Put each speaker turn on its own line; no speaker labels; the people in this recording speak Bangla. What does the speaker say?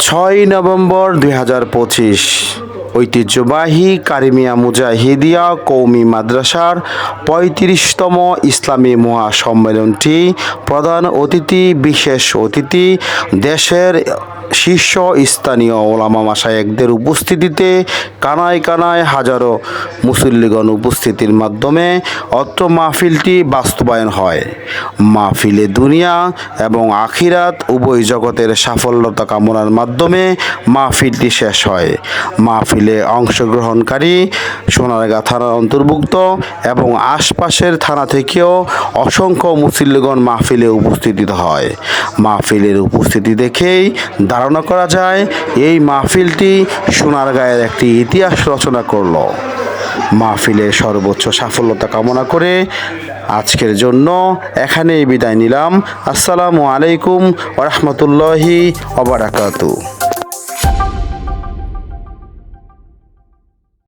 ছয় নভেম্বর দুই হাজার পঁচিশ। ঐতিহ্যবাহী কারিমিয়া মুজাহিদিয়া কৌমি মাদ্রাসার পঁয়ত্রিশতম ইসলামী মহাসম্মেলনটি প্রধান অতিথি, বিশেষ অতিথি, দেশের শীর্ষ স্থানীয় ওলামা মাসায়েকদের উপস্থিতিতে কানায় কানায় হাজারো মুসল্লিগণ উপস্থিতির মাধ্যমে অত্র মাহফিলটি বাস্তবায়ন হয়। মাহফিলে দুনিয়া এবং আখিরাত উভয় জগতের সাফল্যতা কামনার মাধ্যমে মাহফিলটি শেষ হয়। মাহফিলে অংশগ্রহণকারী সোনারগাঁ থানার অন্তর্ভুক্ত এবং আশপাশের থানা থেকেও অসংখ্য মুসল্লিগণ মাহফিলে উপস্থিত হয়। মাহফিলের উপস্থিতি দেখেই ধারণা করা যায়, এই মাহফিলটি সোনারগাঁয়ের একটি ইতিহাস রচনা করল। মাহফিলের সর্বোচ্চ সাফল্যতা কামনা করে আজকের জন্য এখানেই বিদায় নিলাম। আসসালামু আলাইকুম ওরহমতুল্লাহি ওবরাকাতু